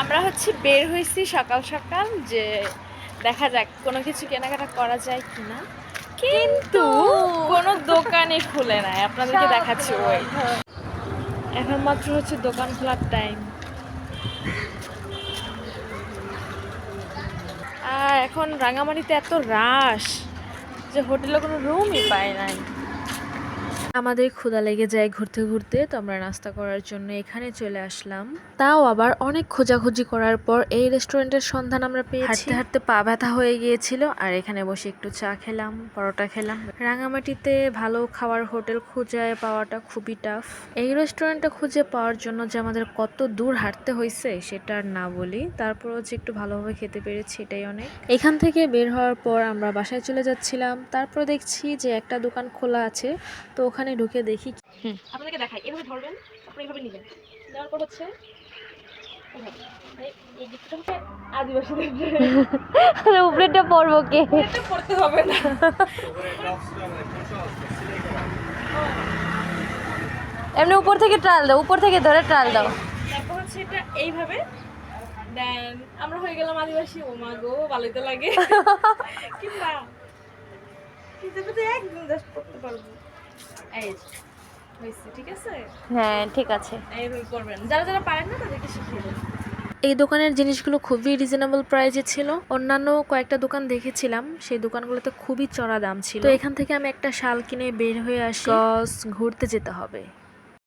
আমরা হচ্ছে বের হয়েছি সকাল সকাল যে দেখা যাক কোনো কিছু কেনাকাটা করা যায় কিনা। কিন্তু কোনো দোকানই খুলে নাই। আপনাদেরকে দেখাচ্ছি ওই। এখন মাত্র হচ্ছে দোকান খোলার টাইম আর এখন রাঙামাটিতে এত রাশ যে হোটেলে কোনো রুমই পায় নাই। আমাদের ক্ষুধা লেগে যায় ঘুরতে ঘুরতে, তো আমরা নাস্তা করার জন্য এখানে চলে আসলাম। তাও আবার অনেক খোঁজাখুঁজি করার পর এই রেস্টুরেন্টের সন্ধান আমরা পেয়েছি। হাঁটতে হাঁটতে পা ব্যথা হয়ে গিয়েছিল, আর এখানে বসে একটু চা খেলাম, পরোটা খেলাম। রাঙামাটিতে ভালো খাওয়ার হোটেল খুঁজে পাওয়াটা খুবই টাফ এই রেস্টুরেন্টটা খুঁজে পাওয়ার জন্য যে আমাদের কত দূর হাঁটতে হয়েছে সেটা আর না বলি। তারপর হচ্ছে একটু ভালোভাবে খেতে পেরেছি, এটাই অনেক। এখান থেকে বের হওয়ার পর আমরা বাসায় চলে যাচ্ছিলাম। তারপর দেখছি যে একটা দোকান খোলা আছে, তো ওখানে ঢুকে দেখি আপনাদেরকে দেখাই এভাবে ধরবেন আপনি এভাবে নেবেন। নেওয়ার পর হচ্ছে উপরেটা পড়ব কে? এটা হবে না। এমনি উপর থেকে ট্রাল দাও উপর থেকে ধরে ট্রাল দাও। তারপর হচ্ছে এটা এইভাবে। দেন আমরা হয়ে গেলাম আদিবাসী। ও মা গো ভালোই লাগে। কিংবা জাস্ট করতে পারব। এই ঠিক আছে? হ্যাঁ ঠিক আছে। এইভাবে করবেন। যারা যারা পারেন না তাদেরকে শিখিয়ে দেন এই দোকানের জিনিসগুলো খুবই রিজনেবল প্রাইজে ছিল। অন্যান্য কয়েকটা দোকান দেখেছিলাম সেই দোকানগুলোতে খুবই চড়া দাম ছিল। তো এখান থেকে আমি একটা শাল কিনে বের হয়ে আসি। ঘুরতে যেতে হবে।